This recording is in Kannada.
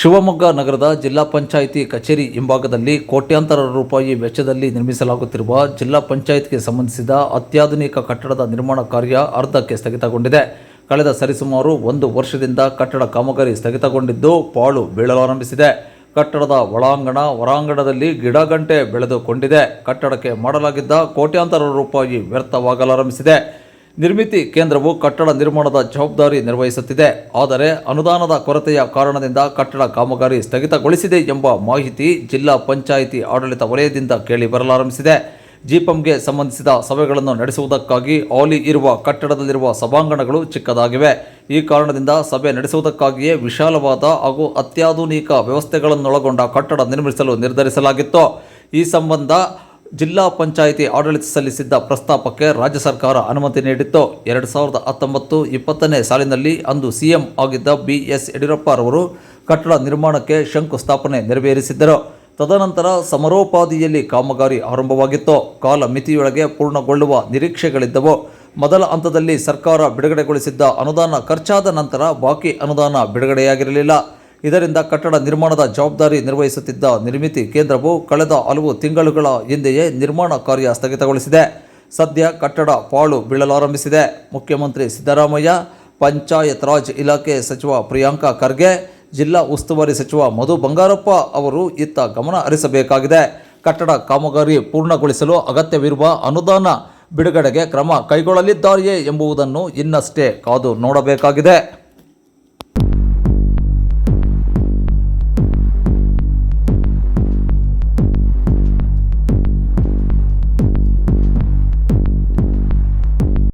ಶಿವಮೊಗ್ಗ ನಗರದ ಜಿಲ್ಲಾ ಪಂಚಾಯಿತಿ ಕಚೇರಿ ಹಿಂಭಾಗದಲ್ಲಿ ಕೋಟ್ಯಾಂತರ ರೂಪಾಯಿ ವೆಚ್ಚದಲ್ಲಿ ನಿರ್ಮಿಸಲಾಗುತ್ತಿರುವ ಜಿಲ್ಲಾ ಪಂಚಾಯತ್ಗೆ ಸಂಬಂಧಿಸಿದ ಅತ್ಯಾಧುನಿಕ ಕಟ್ಟಡದ ನಿರ್ಮಾಣ ಕಾರ್ಯ ಅರ್ಧಕ್ಕೆ ಸ್ಥಗಿತಗೊಂಡಿದೆ. ಕಳೆದ ಸರಿಸುಮಾರು ಒಂದು ವರ್ಷದಿಂದ ಕಟ್ಟಡ ಕಾಮಗಾರಿ ಸ್ಥಗಿತಗೊಂಡಿದ್ದು ಪಾಳು ಬೀಳಲಾರಂಭಿಸಿದೆ. ಕಟ್ಟಡದ ಒಳಾಂಗಣ ಹೊರಾಂಗಣದಲ್ಲಿ ಗಿಡಗಂಟೆ ಬೆಳೆದುಕೊಂಡಿದೆ. ಕಟ್ಟಡಕ್ಕೆ ಮಾಡಲಾಗಿದ್ದ ಕೋಟ್ಯಾಂತರ ರೂಪಾಯಿ ವ್ಯರ್ಥವಾಗಲಾರಂಭಿಸಿದೆ. ನಿರ್ಮಿತಿ ಕೇಂದ್ರವು ಕಟ್ಟಡ ನಿರ್ಮಾಣದ ಜವಾಬ್ದಾರಿ ನಿರ್ವಹಿಸುತ್ತಿದೆ. ಆದರೆ ಅನುದಾನದ ಕೊರತೆಯ ಕಾರಣದಿಂದ ಕಟ್ಟಡ ಕಾಮಗಾರಿ ಸ್ಥಗಿತಗೊಳಿಸಿದೆ ಎಂಬ ಮಾಹಿತಿ ಜಿಲ್ಲಾ ಪಂಚಾಯಿತಿ ಆಡಳಿತ ವಲಯದಿಂದ ಕೇಳಿ ಬರಲಾರಂಭಿಸಿದೆ. ಜಿಪಂಗೆ ಸಂಬಂಧಿಸಿದ ಸಭೆಗಳನ್ನು ನಡೆಸುವುದಕ್ಕಾಗಿ ಆಲಿ ಇರುವ ಕಟ್ಟಡದಲ್ಲಿರುವ ಸಭಾಂಗಣಗಳು ಚಿಕ್ಕದಾಗಿವೆ. ಈ ಕಾರಣದಿಂದ ಸಭೆ ನಡೆಸುವುದಕ್ಕಾಗಿಯೇ ವಿಶಾಲವಾದ ಹಾಗೂ ಅತ್ಯಾಧುನಿಕ ವ್ಯವಸ್ಥೆಗಳನ್ನೊಳಗೊಂಡ ಕಟ್ಟಡ ನಿರ್ಮಿಸಲು ನಿರ್ಧರಿಸಲಾಗಿತ್ತು. ಈ ಸಂಬಂಧ ಜಿಲ್ಲಾ ಪಂಚಾಯಿತಿ ಆಡಳಿತ ಸಲ್ಲಿಸಿದ್ದ ಪ್ರಸ್ತಾಪಕ್ಕೆ ರಾಜ್ಯ ಸರ್ಕಾರ ಅನುಮತಿ ನೀಡಿತ್ತು. ಎರಡು ಸಾವಿರದ ಹತ್ತೊಂಬತ್ತು ಇಪ್ಪತ್ತನೇ ಸಾಲಿನಲ್ಲಿ ಅಂದು ಸಿಎಂ ಆಗಿದ್ದ ಬಿ ಎಸ್ ಯಡಿಯೂರಪ್ಪರವರು ಕಟ್ಟಡ ನಿರ್ಮಾಣಕ್ಕೆ ಶಂಕುಸ್ಥಾಪನೆ ನೆರವೇರಿಸಿದ್ದರು. ತದನಂತರ ಸಮರೋಪಾದಿಯಲ್ಲಿ ಕಾಮಗಾರಿ ಆರಂಭವಾಗಿತ್ತು. ಕಾಲ ಮಿತಿಯೊಳಗೆ ಪೂರ್ಣಗೊಳ್ಳುವ ನಿರೀಕ್ಷೆಗಳಿದ್ದವು. ಮೊದಲ ಹಂತದಲ್ಲಿ ಸರ್ಕಾರ ಬಿಡುಗಡೆಗೊಳಿಸಿದ್ದ ಅನುದಾನ ಖರ್ಚಾದ ನಂತರ ಬಾಕಿ ಅನುದಾನ ಬಿಡುಗಡೆಯಾಗಿರಲಿಲ್ಲ. ಇದರಿಂದ ಕಟ್ಟಡ ನಿರ್ಮಾಣದ ಜವಾಬ್ದಾರಿ ನಿರ್ವಹಿಸುತ್ತಿದ್ದ ನಿರ್ಮಿತಿ ಕೇಂದ್ರವು ಕಳೆದ ಹಲವು ತಿಂಗಳುಗಳ ಹಿಂದೆಯೇ ನಿರ್ಮಾಣ ಕಾರ್ಯ ಸ್ಥಗಿತಗೊಳಿಸಿದೆ. ಸದ್ಯ ಕಟ್ಟಡ ಪಾಳು ಬೀಳಲಾರಂಭಿಸಿದೆ. ಮುಖ್ಯಮಂತ್ರಿ ಸಿದ್ದರಾಮಯ್ಯ, ಪಂಚಾಯತ್ ರಾಜ್ ಇಲಾಖೆ ಸಚಿವ ಪ್ರಿಯಾಂಕಾ ಖರ್ಗೆ, ಜಿಲ್ಲಾ ಉಸ್ತುವಾರಿ ಸಚಿವ ಮಧು ಬಂಗಾರಪ್ಪ ಅವರು ಇತ್ತ ಗಮನ ಹರಿಸಬೇಕಾಗಿದೆ. ಕಟ್ಟಡ ಕಾಮಗಾರಿ ಪೂರ್ಣಗೊಳಿಸಲು ಅಗತ್ಯವಿರುವ ಅನುದಾನ ಬಿಡುಗಡೆಗೆ ಕ್ರಮ ಕೈಗೊಳ್ಳಲಿದ್ದಾರೆಯೇ ಎಂಬುದನ್ನು ಇನ್ನಷ್ಟೇ ಕಾದು ನೋಡಬೇಕಾಗಿದೆ.